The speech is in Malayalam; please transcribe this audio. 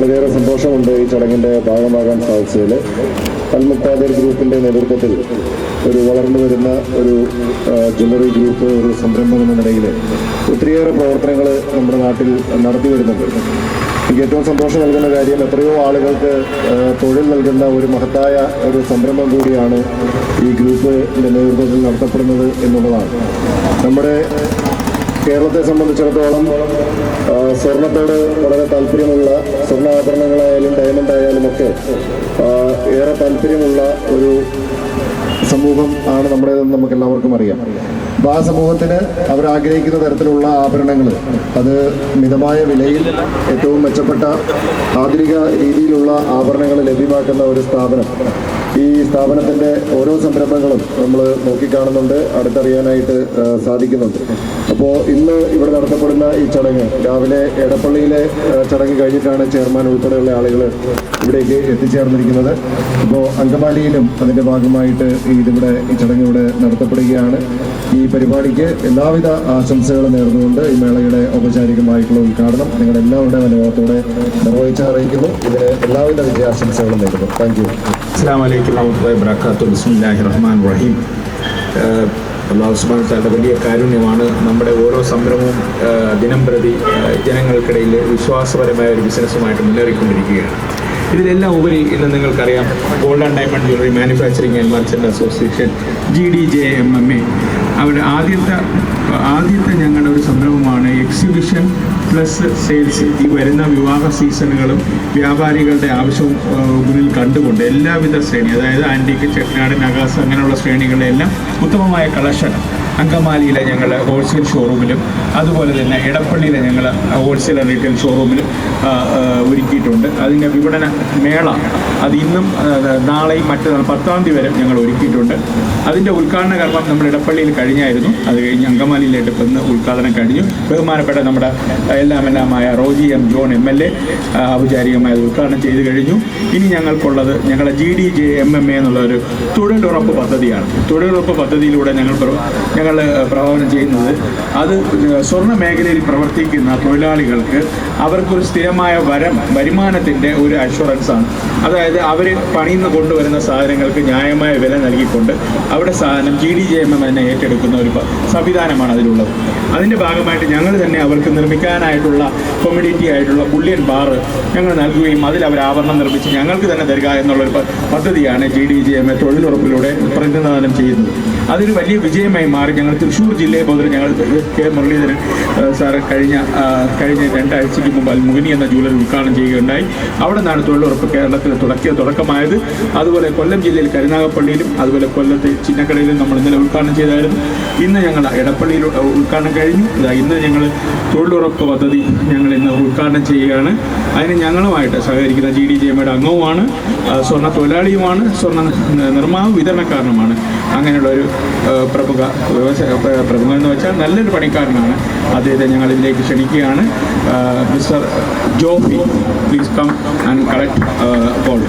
സന്തോഷമുണ്ട് ഈ ചടങ്ങിന്റെ ഭാഗമാകാൻ സാധിച്ചതിൽ. അൽമുക്താദിർ ഗ്രൂപ്പിന്റെ നേതൃത്വത്തിൽ ഒരു വളർന്നു വരുന്ന ഒരു ജ്വല്ലറി ഗ്രൂപ്പ് ഒരു സംരംഭം എന്ന നിലയിൽ ഒത്തിരിയേറെ പ്രവർത്തനങ്ങൾ നമ്മുടെ നാട്ടിൽ നടത്തി വരുന്നുണ്ട്. എനിക്ക് ഏറ്റവും സന്തോഷം നൽകുന്ന കാര്യം എത്രയോ ആളുകൾക്ക് തൊഴിൽ നൽകുന്ന ഒരു മഹത്തായ ഒരു സംരംഭം കൂടിയാണ് ഈ ഗ്രൂപ്പിന്റെ നേതൃത്വത്തിൽ നടത്തപ്പെടുന്നത് എന്നുള്ളതാണ്. നമ്മുടെ കേരളത്തെ സംബന്ധിച്ചിടത്തോളം സ്വർണത്തോട് വളരെ താല്പര്യമുള്ള സ്വർണാഭരണങ്ങളായാലും ഡയമണ്ട് ആയാലും ഒക്കെ ഏറെ താല്പര്യമുള്ള ഒരു സമൂഹം ആണ് നമ്മുടേതെന്ന് നമുക്ക് എല്ലാവർക്കും അറിയാം. അപ്പോൾ ആ സമൂഹത്തിന് അവരാഗ്രഹിക്കുന്ന തരത്തിലുള്ള ആഭരണങ്ങൾ അത് മിതമായ വിലയിൽ ഏറ്റവും മെച്ചപ്പെട്ട ആധുനിക രീതിയിലുള്ള ആഭരണങ്ങൾ ലഭ്യമാക്കുന്ന ഒരു സ്ഥാപനം. ഈ സ്ഥാപനത്തിന്റെ ഓരോ സംരംഭങ്ങളും നമ്മൾ നോക്കിക്കാണുന്നുണ്ട് അടുത്തറിയാനായിട്ട് സാധിക്കുന്നുണ്ട്. അപ്പോൾ ഇന്ന് ഇവിടെ നടത്തപ്പെടുന്ന ഈ ചടങ്ങ് രാവിലെ എടപ്പള്ളിയിലെ ചടങ്ങ് കഴിഞ്ഞിട്ടാണ് ചെയർമാൻ ഉൾപ്പെടെയുള്ള ആളുകൾ ഇവിടേക്ക് എത്തിച്ചേർന്നിരിക്കുന്നത്. അപ്പോൾ അങ്കമാലിയിലും അതിന്റെ ഭാഗമായിട്ട് ഇതിവിടെ ഈ ചടങ്ങ് ഇവിടെ നടത്തപ്പെടുകയാണ്. ഈ പരിപാടിക്ക് എല്ലാവിധ ആശംസകളും നേർന്നുകൊണ്ട് ഈ മേളയുടെ ഔപചാരികമായിട്ടുള്ള ഉദ്ഘാടനം നിങ്ങളുടെ എല്ലാവരുടെയും അനുഭവത്തോടെ നിർവഹിച്ചറിയിക്കുന്നു ഇതിന് എല്ലാവിധ വിജയാശംസകളും നേരുന്നു. താങ്ക് യു അസ്സാം വാഹമത്തുള്ളാഹി വബറകാതുഹു ബിസ്മില്ലാഹി റഹ്മാൻ റഹീം. അള്ളാഹു സുബ്ഹാനഹു വതആലയുടെ വലിയ കാരുണ്യമാണ് നമ്മുടെ ഓരോ സംരംഭവും ദിനം പ്രതി ജനങ്ങൾക്കിടയിൽ വിശ്വാസപരമായ ഒരു ബിസിനസ്സുമായിട്ട് മുന്നേറിക്കൊണ്ടിരിക്കുകയാണ്. ഇതിലെല്ലാം ഉപരി ഇന്ന് നിങ്ങൾക്കറിയാം gold and diamond jewellery manufacturing and merchant association G D J M M A അവരുടെ ആദ്യത്തെ ആദ്യത്തെ ഞങ്ങളുടെ ഒരു സംരംഭമാണ് എക്സിബിഷൻ പ്ലസ് സെയിൽസ് ഈ വരുന്ന വിവാഹ സീസണുകളും വ്യാപാരികളുടെ ആവശ്യവും മുന്നിൽ കണ്ടുകൊണ്ട് എല്ലാവിധ ശ്രേണി അതായത് ആന്റിക്ക് ചെട്ടിനാട് നഗാസ് അങ്ങനെയുള്ള ശ്രേണികളുടെ എല്ലാം ഉത്തമമായ കളക്ഷൻ അങ്കമാലിയിലെ ഞങ്ങൾ ഹോൾസെയിൽ ഷോറൂമിലും അതുപോലെ തന്നെ ഇടപ്പള്ളിയിലെ ഞങ്ങൾ ഹോൾസെയിൽ ആൻഡ് റീറ്റെയിൽ ഷോറൂമിലും ഒരുക്കിയിട്ടുണ്ട്. അതിന്റെ വിപണന മേള അത് ഇന്നും നാളെയും മറ്റന്നാൾ പത്താം തീയതി വരെ ഞങ്ങൾ ഒരുക്കിയിട്ടുണ്ട്. അതിന്റെ ഉദ്ഘാടന കർമ്മം നമ്മൾ ഇടപ്പള്ളിയിൽ കഴിഞ്ഞായിരുന്നു. അത് കഴിഞ്ഞ് അങ്കമാലിയിലായിട്ട് ഇന്ന് ഉദ്ഘാടനം കഴിഞ്ഞു. ബഹുമാനപ്പെട്ട നമ്മുടെ എല്ലാം എല്ലാമായ Roji M John M L A ഔപചാരികമായി ഉദ്ഘാടനം ചെയ്ത് കഴിഞ്ഞു. ഇനി ഞങ്ങൾക്കുള്ളത് ഞങ്ങളുടെ G D J M M A എന്നുള്ള ഒരു തൊഴിലുറപ്പ് പദ്ധതിയാണ്. തൊഴിലുറപ്പ് പദ്ധതിയിലൂടെ ഞങ്ങൾ ഞങ്ങൾ പ്രഭാവനം ചെയ്യുന്നത്. അത് സ്വർണ മേഖലയിൽ പ്രവർത്തിക്കുന്ന തൊഴിലാളികൾക്ക് അവർക്കൊരു സ്ഥിരമായ വരം വരുമാനത്തിന്റെ ഒരു അഷുറൻസ് ആണ്. അതായത് അവർ പണിയിൽ നിന്ന് കൊണ്ടുവരുന്ന സാധനങ്ങൾക്ക് ന്യായമായ വില നൽകിക്കൊണ്ട് അവിടെ സാധനം G D J M M തന്നെ ഏറ്റെടുക്കുന്ന ഒരു സംവിധാനമാണ് അതിലുള്ളത്. അതിന്റെ ഭാഗമായിട്ട് ഞങ്ങൾ തന്നെ അവർക്ക് നിർമ്മിക്കാനായിട്ടുള്ള കൊമ്യൂണിറ്റി ആയിട്ടുള്ള ബുള്ളിയൻ ബാറ് ഞങ്ങൾ നൽകുകയും അതിൽ അവർ ആവരണം നിർമ്മിച്ച് ഞങ്ങൾക്ക് തന്നെ തരിക എന്നുള്ളൊരു പദ്ധതിയാണ് G D J M A തൊഴിലുറപ്പിലൂടെ പ്രതിനിധാനം ചെയ്യുന്നത്. അതൊരു വലിയ വിജയമായി മാറി. ഞങ്ങൾ തൃശ്ശൂർ ജില്ലയെ മുതൽ ഞങ്ങൾ കെ മുരളീധരൻ സാറ് കഴിഞ്ഞ കഴിഞ്ഞ രണ്ടാഴ്ചയ്ക്ക് മുമ്പ് അൽമുഖിനി എന്ന ജൂലറി ഉദ്ഘാടനം ചെയ്യുകയുണ്ടായി. അവിടെ നിന്നാണ് തൊഴിലുറപ്പ് കേരളത്തിൽ തുടക്കിയ തുടക്കമായത്. അതുപോലെ കൊല്ലം ജില്ലയിൽ കരുനാഗപ്പള്ളിയിലും അതുപോലെ കൊല്ലത്തെ ചിന്നക്കടയിലും നമ്മൾ ഇന്നലെ ഉദ്ഘാടനം ചെയ്തായിരുന്നു. ഇന്ന് ഞങ്ങൾ എടപ്പള്ളിയിൽ ഉദ്ഘാടനം കഴിഞ്ഞു. ഇന്ന് ഞങ്ങൾ തൊഴിലുറപ്പ് പദ്ധതി ഞങ്ങൾ ഇന്ന് ഉദ്ഘാടനം ചെയ്യുകയാണ്. അതിന് ഞങ്ങളുമായിട്ട് സഹകരിക്കുന്ന ജി ഡി ജെ എമ്മയുടെ അംഗവുമാണ് സ്വർണ തൊഴിലാളിയുമാണ്. സ്വർണ നിർമ്മാണ വിതരണക്കാരനുമാണ്. അങ്ങനെയുള്ള ഒരു പ്രമുഖ വ്യവസായ പ്രമുഖ എന്ന് വെച്ചാൽ നല്ലൊരു പണിക്കാരനാണ്. അദ്ദേഹത്തെ ഞങ്ങൾ ഇതിലേക്ക് ക്ഷണിക്കുകയാണ്. Mister Jofy please come and collect gold